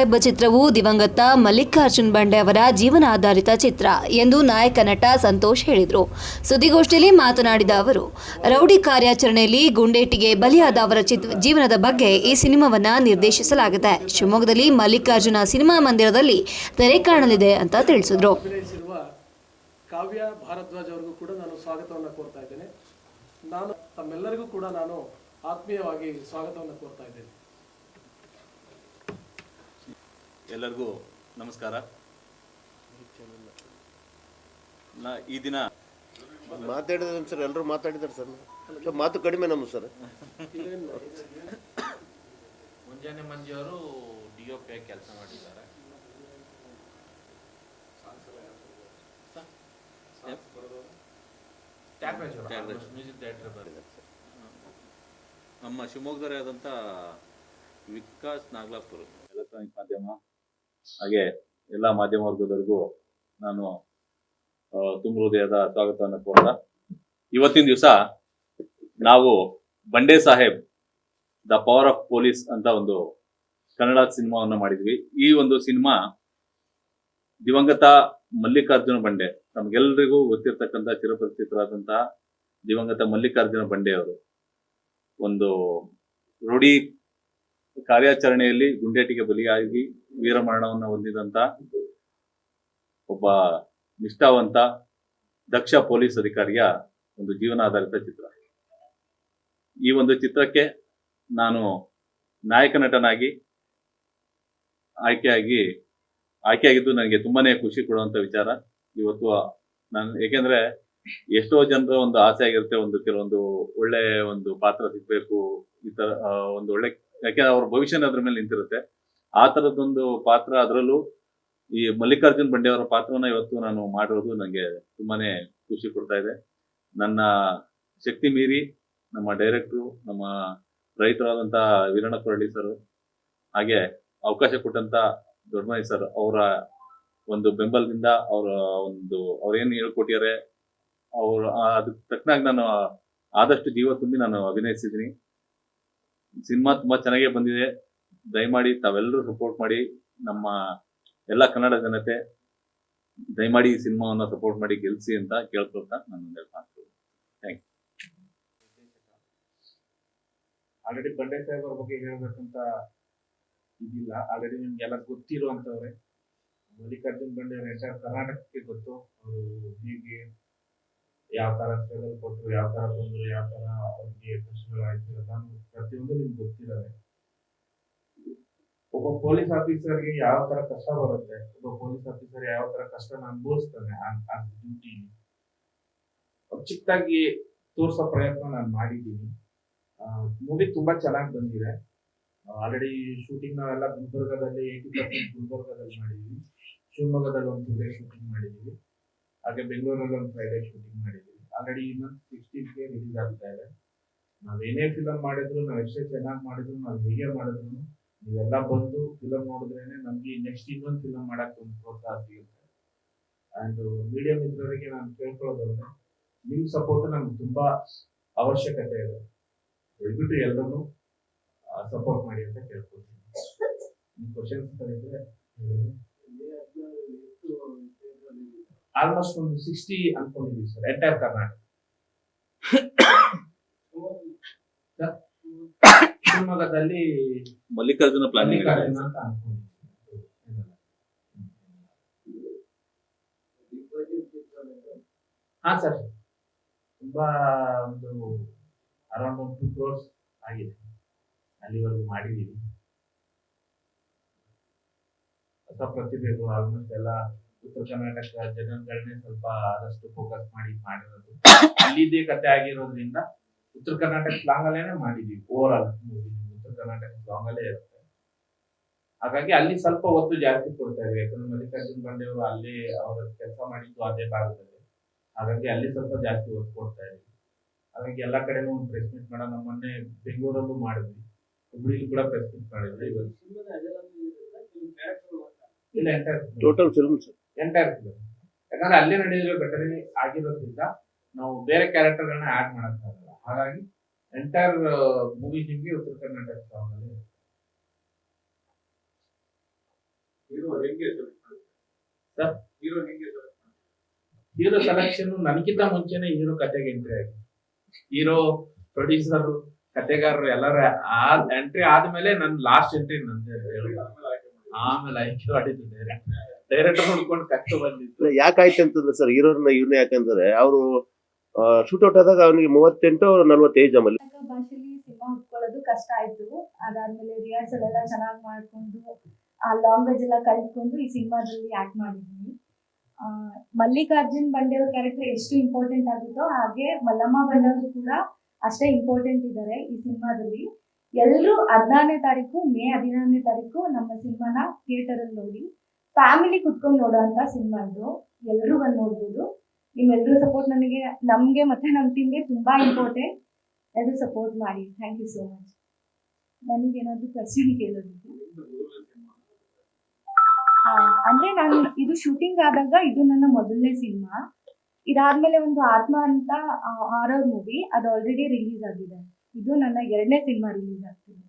ಎಂಬ ಚಿತ್ರವು ದಿವಂಗತ ಮಲ್ಲಿಕಾರ್ಜುನ್ ಬಂಡೆ ಅವರ ಜೀವನ ಆಧಾರಿತ ಚಿತ್ರ ಎಂದು ನಾಯಕ ನಟ ಸಂತೋಷ್ ಹೇಳಿದರು. ಸುದ್ದಿಗೋಷ್ಠಿಯಲ್ಲಿ ಮಾತನಾಡಿದ ಅವರು, ರೌಡಿ ಕಾರ್ಯಾಚರಣೆಯಲ್ಲಿ ಗುಂಡೇಟಿಗೆ ಬಲಿಯಾದ ಅವರ ಜೀವನದ ಬಗ್ಗೆ ಈ ಸಿನಿಮಾವನ್ನ ನಿರ್ದೇಶಿಸಲಾಗಿದೆ. ಶಿವಮೊಗ್ಗದಲ್ಲಿ ಮಲ್ಲಿಕಾರ್ಜುನ ಸಿನಿಮಾ ಮಂದಿರದಲ್ಲಿ ತೆರೆ ಕಾಣಲಿದೆ ಅಂತ ತಿಳಿಸಿದ್ರು. ಆತ್ಮೀಯವಾಗಿ ಸ್ವಾಗತವನ್ನು ಕೋರ್ತಾ ಇದ್ದೇನೆ. ಎಲ್ಲರಿಗೂ ನಮಸ್ಕಾರ. ನಾ ಈ ದಿನ ಮಾತಾಡಿದ್ರೆ ಸರ್ ಎಲ್ಲರೂ ಮಾತಾಡಿದ್ದಾರೆ ಸರ್. ಸೊ ಮಾತು ಕಡಿಮೆ ನಮ್ಮ ಸರ್. ಮುಂಜಾನೆ ಮಂಜಿಯವರು ಡಿ ಒ ಪಿ ಕೆಲಸ ಮಾಡಿದ್ದಾರೆ. ನಮ್ಮ ಶಿವಮೊಗ್ಗದವರೇ ಆದಂಥ ವಿಕಾಸ್ ನಾಗ್ಲಾಪುರ್. ಎಲೆಕ್ಟ್ರಾನಿಕ್ ಮಾಧ್ಯಮ. ಹಾಗೆ ಎಲ್ಲ ಮಾಧ್ಯಮ ವರ್ಗದವರೆಗೂ ನಾನು ತುಂಬ ಹೃದಯದ ಸ್ವಾಗತವನ್ನು ಕೋರ್ತಾ ಇವತ್ತಿನ ದಿವಸ ನಾವು Bande Saheb, the power of police ಅಂತ ಒಂದು ಕನ್ನಡ ಸಿನಿಮಾವನ್ನು ಮಾಡಿದ್ವಿ. ಈ ಒಂದು ಸಿನಿಮಾ ದಿವಂಗತ ಮಲ್ಲಿಕಾರ್ಜುನ ಬಂಡೆ, ನಮ್ಗೆಲ್ರಿಗೂ ಗೊತ್ತಿರ್ತಕ್ಕಂಥ ಚಿರಪರಿಚಿತರಾದಂತಹ ದಿವಂಗತ ಮಲ್ಲಿಕಾರ್ಜುನ ಬಂಡೆ ಅವರು ಒಂದು ರೂಢಿ ಕಾರ್ಯಾಚರಣೆಯಲ್ಲಿ ಗುಂಡೇಟಿಗೆ ಬಲಿಯಾಗಿ ವೀರಮರಣವನ್ನು ಹೊಂದಿದಂತ ಒಬ್ಬ ನಿಷ್ಠಾವಂತ ದಕ್ಷ ಪೊಲೀಸ್ ಅಧಿಕಾರಿಯ ಒಂದು ಜೀವನಾಧಾರಿತ ಚಿತ್ರ. ಈ ಒಂದು ಚಿತ್ರಕ್ಕೆ ನಾನು ನಾಯಕ ನಟನಾಗಿ ಆಯ್ಕೆಯಾಗಿ, ಆಯ್ಕೆಯಾಗಿದ್ದು ನನಗೆ ತುಂಬಾನೇ ಖುಷಿ ಕೊಡುವಂತ ವಿಚಾರ. ಇವತ್ತು ನಾನು, ಏಕೆಂದ್ರೆ ಎಷ್ಟೋ ಜನರ ಒಂದು ಆಸೆ ಆಗಿರುತ್ತೆ, ಒಂದು ಕೆಲವೊಂದು ಒಳ್ಳೆ ಒಂದು ಪಾತ್ರ ಸಿಗ್ಬೇಕು, ಈ ತರ ಒಂದು ಒಳ್ಳೆ ಯಾಕೆಂದ್ರೆ ಅವ್ರ ಭವಿಷ್ಯನ ಅದ್ರ ಮೇಲೆ ನಿಂತಿರುತ್ತೆ. ಆ ತರದೊಂದು ಪಾತ್ರ ಅದರಲ್ಲೂ ಈ ಮಲ್ಲಿಕಾರ್ಜುನ್ ಬಂಡೆ ಅವರ ಪಾತ್ರವನ್ನ ಇವತ್ತು ನಾನು ಮಾಡಿರೋದು ನನಗೆ ತುಂಬಾನೇ ಖುಷಿ ಕೊಡ್ತಾ ಇದೆ. ನನ್ನ ಶಕ್ತಿ ಮೀರಿ ನಮ್ಮ ಡೈರೆಕ್ಟ್ರು, ನಮ್ಮ ರೈತರಾದಂಥ ವೀರಣ್ಣ ಕೊರಳಿ ಸರ್ ಹಾಗೆ ಅವಕಾಶ ಕೊಟ್ಟಂತ ದೊಡ್ಡಮನಿ ಸರ್ ಅವರ ಒಂದು ಬೆಂಬಲದಿಂದ ಅವರ ಒಂದು ಅವ್ರೇನು ಹೇಳ್ಕೊಟ್ಟಿದ್ದಾರೆ ಅವ್ರು ಅದಕ್ಕೆ ತಕ್ಕನಾಗಿ ನಾನು ಆದಷ್ಟು ಜೀವ ತುಂಬಿ ನಾನು ಅಭಿನಯಿಸಿದ್ದೀನಿ. ಸಿನಿಮಾ ತುಂಬಾ ಚೆನ್ನಾಗೇ ಬಂದಿದೆ. ದಯಮಾಡಿ ತಾವೆಲ್ಲರೂ ಸಪೋರ್ಟ್ ಮಾಡಿ, ನಮ್ಮ ಎಲ್ಲ ಕನ್ನಡ ಜನತೆ ದಯಮಾಡಿ ಈ ಸಿನಿಮಾವನ್ನ ಸಪೋರ್ಟ್ ಮಾಡಿ ಗೆಲ್ಸಿ ಅಂತ ಕೇಳ್ಕೊಳ್ತಾ ನಾನು ಮಾತು ಥ್ಯಾಂಕ್ ಆಲ್ರೆಡಿ ಬಂಡೆ ಸಾಹೇಬ್ ಅವ್ರ ಬಗ್ಗೆ ಹೇಳ್ಬೇಕಂತ ಇದಿಲ್ಲ. ಆಲ್ರೆಡಿ ನಿಮ್ಗೆಲ್ಲ ಗೊತ್ತಿರುವಂತವ್ರೆ. ಮಲ್ಲಿಕಾರ್ಜುನ್ ಬಂಡೆ ಹೆಸರು ಕರ್ನಾಟಕಕ್ಕೆ ಗೊತ್ತು. ಅವರು ಹೇಗೆ ಯಾವ ತರ ಸ್ಟ್ರಗಲ್ ಕೊಟ್ಟರು ಯಾವ ತರ ಬಂದ್ರು ಯಾವ ತರ ಅವ್ರಿಗೆ ಕಷ್ಟಗಳಾಯ್ತು ಅದನ್ನು ಪ್ರತಿಯೊಂದು ನಿಮ್ಗೆ ಗೊತ್ತಿರವೆ ಒಬ್ಬ ಪೊಲೀಸ್ ಆಫೀಸರ್ಗೆ ಯಾವ ತರ ಕಷ್ಟ ಬರುತ್ತೆ, ಒಬ್ಬ ಪೊಲೀಸ್ ಆಫೀಸರ್ ಯಾವ ತರ ಕಷ್ಟನ ಅನುಭವಿಸ್ತಾನೆ ಚಿಕ್ಕದಾಗಿ ತೋರ್ಸೋ ಪ್ರಯತ್ನ ನಾನು ಮಾಡಿದ್ದೀನಿ. ಮೂವಿ ತುಂಬಾ ಚೆನ್ನಾಗಿ ಬಂದಿದೆ. ಆಲ್ರೆಡಿ ಶೂಟಿಂಗ್ ನಾವೆಲ್ಲ ಗುಲ್ಬರ್ಗದಲ್ಲಿ ಪರ್ಸೆಂಟ್ ಗುಲ್ಬರ್ಗದಲ್ಲಿ ಮಾಡಿದ್ವಿ. ಶಿವಮೊಗ್ಗದಲ್ಲಿ ಒಂದು ಶೂಟಿಂಗ್ ಮಾಡಿದ್ವಿ. ಹಾಗೆ ಬೆಂಗಳೂರಲ್ಲಿ ಒಂದು ಫೈವ್ ಡೇ ಶೂಟಿಂಗ್ ಮಾಡಿದ್ದೀವಿ ಆಲ್ರೆಡಿ ಇನ್ನೊಂದು ಸಿಕ್ಸ್ಟೀನ್ಗೆ ರಿಲೀಸ್ ಆಗ್ತಾ ಇದೆ. ನಾವು ಏನೇ ಫಿಲಮ್ ಮಾಡಿದ್ರು, ನಾವು ಎಷ್ಟೇ ಚೆನ್ನಾಗಿ ಮಾಡಿದ್ರು, ನಾವು ಹೇಗೆ ಮಾಡಿದ್ರು, ನೀವೆಲ್ಲ ಬಂದು ಫಿಲಮ್ ನೋಡಿದ್ರೇನೆ ನಮಗೆ ನೆಕ್ಸ್ಟ್ ಇನ್ನೊಂದು ಫಿಲಮ್ ಮಾಡಕ್ ಒಂದು ಪ್ರೋತ್ಸಾಹ ಸಿಗುತ್ತೆ. ಅಂಡ್ ಮೀಡಿಯಾ ಮಿತ್ರರಿಗೆ ನಾನು ಕೇಳ್ಕೊಳ್ಳೋದಂದ್ರೆ ನಿಮ್ಮ ಸಪೋರ್ಟ್ ನಮ್ಗೆ ತುಂಬಾ ಅವಶ್ಯಕತೆ ಇದೆ. ದಯವಿಟ್ಟು ಎಲ್ಲರೂ ಸಪೋರ್ಟ್ ಮಾಡಿ ಅಂತ ಕೇಳ್ಕೊಳ್ತೀನಿ. ನಿಮ್ಮ ಕ್ವಶನ್ಸ್ ಇದ್ರೆ ಆಲ್ಮೋಸ್ಟ್ ಒಂದು ಸಿಕ್ಸ್ಟಿ ಅನ್ಕೊಂಡಿದ್ದೀವಿ ಸರ್ ಎಂಟೈರ್ ಕರ್ನಾಟಕ ಶಿವಮೊಗ್ಗದಲ್ಲಿ ಮಲ್ಲಿಕಾರ್ಜುನ ಪ್ಲಾನಿಂಗ್ ಮಲ್ಲಿಕಾರ್ಜುನ ಅಂತ ಅನ್ಕೊಂಡಿದ್ದೀವಿ ಹಾ ಸರ್. ತುಂಬಾ ಒಂದು ಅರೌಂಡ್ ಒಂದು ಟೂ ಕ್ರೋರ್ಸ್ ಆಗಿದೆ. ಅಲ್ಲಿವರೆಗೂ ಮಾಡಿದೀವಿ ಹೊಸ ಪ್ರತಿಭೆಗಳು ಆಲ್ಮೋಸ್ಟ್ ಎಲ್ಲ ಉತ್ತರ ಕರ್ನಾಟಕ ಜನಗಳನ್ನೇ ಸ್ವಲ್ಪ ಆದಷ್ಟು ಫೋಕಸ್ ಮಾಡಿ ಮಾಡಿರೋದು. ಅಲ್ಲಿದ್ದೇ ಕತೆ ಆಗಿರೋದ್ರಿಂದ ಉತ್ತರ ಕರ್ನಾಟಕ ಸ್ಲಾಂಗ್ ಅಲ್ಲೇನೆ ಮಾಡಿದೀವಿ. ಓವರ್ ಆಲ್ ಉತ್ತರ ಕರ್ನಾಟಕ ಸ್ಲಾಂಗ್ ಅಲ್ಲೇ ಇರುತ್ತೆ. ಹಾಗಾಗಿ ಅಲ್ಲಿ ಸ್ವಲ್ಪ ಒತ್ತು ಜಾಸ್ತಿ ಕೊಡ್ತಾ ಇದ್ವಿ. ಯಾಕಂದ್ರೆ ಮಲ್ಲಿಕಾರ್ಜುನ್ ಅವರು ಅಲ್ಲಿ ಅವರ ಕೆಲಸ ಮಾಡಿದ್ದು ಅದೇ ಭಾಗದಲ್ಲಿ. ಹಾಗಾಗಿ ಅಲ್ಲಿ ಸ್ವಲ್ಪ ಜಾಸ್ತಿ ಒತ್ತು ಕೊಡ್ತಾ ಇದ್ವಿ. ಹಾಗಾಗಿ ಎಲ್ಲಾ ಕಡೆನೂ ಒಂದು ಪ್ರೆಸ್ ಮೀಟ್ ಮಾಡೋಣ ಮೊನ್ನೆ ಬೆಂಗಳೂರಲ್ಲೂ ಮಾಡಿದ್ವಿ. ಹುಬ್ಳಿಲಿ ಕೂಡ ಪ್ರೆಸ್ ಮೀಟ್ ಮಾಡಿದ್ವಿ. ಇವತ್ತು ಇಲ್ಲ total film sir entire film ಯಾಕಂದ್ರೆ ಅಲ್ಲಿ ನಡೆದಿರೋ ಘಟನೆ ಆಗಿರೋದ್ರಿಂದ ನಾವು ಬೇರೆ ಕ್ಯಾರೆಕ್ಟರ್ಗಳನ್ನ ಆಡ್ ಮಾಡಕ್ಕಾಗಲ್ಲ ಹಾಗಾಗಿ ಎಂಟೈರ್ ಮೂವಿ ನಿಮಗೆ ಉತ್ತರ ಕರ್ನಾಟಕ ಸಾಂಗ್ ಅಲ್ಲಿ ಸರ್ ಹೀರೋ ಸೆಲೆಕ್ಷನ್ ನನಗಿಂತ ಮುಂಚೆನೆ ಹೀರೋ ಕತೆಗೆ ಎಂಟ್ರಿ ಆಗಿ ಹೀರೋ ಪ್ರೊಡ್ಯೂಸರ್ ಕತೆಗಾರರು ಎಲ್ಲರ ಎಂಟ್ರಿ ಆದ್ಮೇಲೆ ನನ್ ಲಾಸ್ಟ್ ಎಂಟ್ರಿ ನಂದೇ ಆಮೇಲೆ ಆಯ್ಕೆ ಮಾಡಿದ್ದು ಡೈರೆಕ್ಟ್ ಡೈರೆಕ್ಟರ್ ನೋಡ್ಕೊಂಡು ಕಷ್ಟ ಬಂದಿತ್ತು. ಯಾಕಾಯ್ತು ಅಂತಂದ್ರೆ ಸರ್ ಹೀರೋನ ಇವ್ನ ಯಾಕಂದ್ರೆ ಅವರು ಶೂಟ್ಔಟ್ ಆದಾಗ ಅವನಿಗೆ ಮೂವತ್ತೆಂಟು ನಲ್ವತ್ತು ಏಜ್ ಅಲ್ಲಿ ಕನ್ನಡ ಭಾಷೆಲಿ ಸಿನಿಮಾ ಹುಡ್ಕೊಳ್ಳೋದು ಕಷ್ಟ ಆಯ್ತು. ಅದಾದ್ಮೇಲೆ ರಿಹರ್ಸಲ್ ಎಲ್ಲ ಚೆನ್ನಾಗಿ ಮಾಡ್ಕೊಂಡು ಆ ಲ್ಯಾಂಗ್ವೇಜ್ ಎಲ್ಲ ಕಲ್ತ್ಕೊಂಡು ಈ ಸಿನಿಮಾದಲ್ಲಿ ಆಕ್ಟ್ ಮಾಡಿದ್ದೀನಿ ಆ, ಮಲ್ಲಿಕಾರ್ಜುನ್ ಬಂಡೆಯವ್ರ ಕ್ಯಾರೆಕ್ಟರ್ ಎಷ್ಟು ಇಂಪಾರ್ಟೆಂಟ್ ಆಗುತ್ತೋ ಹಾಗೆ ಮಲ್ಲಮ್ಮ ಬಂಡೆಯವರು ಕೂಡ ಅಷ್ಟೇ ಇಂಪಾರ್ಟೆಂಟ್ ಇದ್ದಾರೆ ಈ ಸಿನಿಮಾದಲ್ಲಿ. ಎಲ್ಲರೂ ಹದಿನಾರನೇ ತಾರೀಕು ಮೇ ಹದಿನಾರನೇ ತಾರೀಕು ನಮ್ಮ ಸಿನಿಮಾನ ಥಿಯೇಟರ್ ಅಲ್ಲಿ ನೋಡಿ. ಫ್ಯಾಮಿಲಿ ಕುತ್ಕೊಂಡು ನೋಡೋಂತ ಸಿನಿಮಾ ಇದು ಎಲ್ಲರೂ ಬಂದು ನೋಡ್ಬೋದು. ನಿಮ್ಮೆಲ್ಲರೂ ಸಪೋರ್ಟ್ ನನಗೆ ನಮಗೆ ಮತ್ತೆ ನಮ್ಮ ಟೀಮ್ಗೆ ತುಂಬಾ ಇಂಪಾರ್ಟೆಂಟ್ ಎಲ್ಲರೂ ಸಪೋರ್ಟ್ ಮಾಡಿ. ಥ್ಯಾಂಕ್ ಯು ಸೋ ಮಚ್ ನನಗೆ ಏನಾದ್ರು ಕ್ವಶನ್ ಕೇಳೋದಿತ್ತು ಅಂದ್ರೆ ನಾನು ಇದು ಶೂಟಿಂಗ್ ಆದಾಗ ಇದು ನನ್ನ ಮೊದಲನೇ ಸಿನಿಮಾ. ಇದಾದ್ಮೇಲೆ ಒಂದು ಆತ್ಮ ಅಂತ ಹಾರರ್ ಮೂವಿ ಅದು ಆಲ್ರೆಡಿ ರಿಲೀಸ್ ಆಗಿದೆ. ಇದು ನನ್ನ ಎರಡನೇ ಸಿನಿಮಾ ರಿಲೀಸ್ ಆಗ್ತಿದೆ.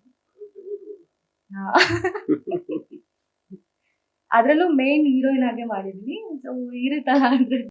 ಅದ್ರಲ್ಲೂ ಮೇನ್ ಹೀರೋಯಿನ್ ಆಗಿ ಮಾಡಿದ್ವಿ. ಸೊ ಈ ತರ ಅಂದ್ರೆ